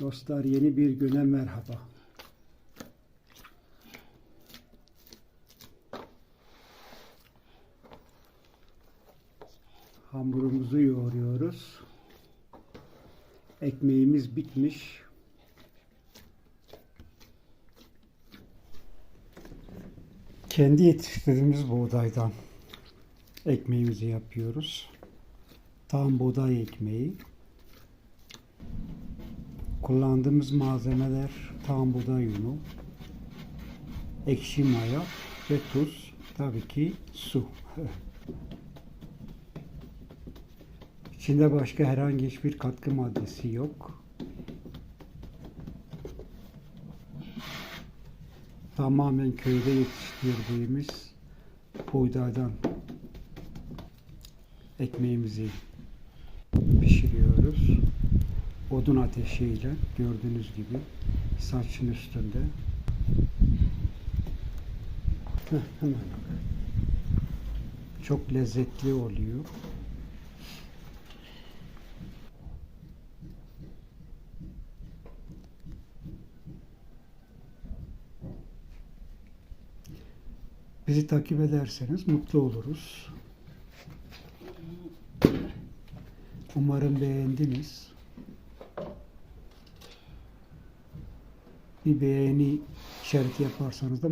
Dostlar yeni bir güne merhaba. Hamurumuzu yoğuruyoruz. Ekmeğimiz bitmiş. Kendi yetiştirdiğimiz buğdaydan ekmeğimizi yapıyoruz. Tam buğday ekmeği. Kullandığımız malzemeler tam buğday unu, ekşi maya ve tuz. Tabii ki su. İçinde başka herhangi hiçbir katkı maddesi yok. Tamamen köyde yetiştirdiğimiz buğdaydan ekmeğimizi Odun ateşiyle gördüğünüz gibi saçın üstünde. Çok lezzetli oluyor. Bizi takip ederseniz mutlu oluruz. Umarım beğendiniz. Bir beğeni işareti yaparsanız da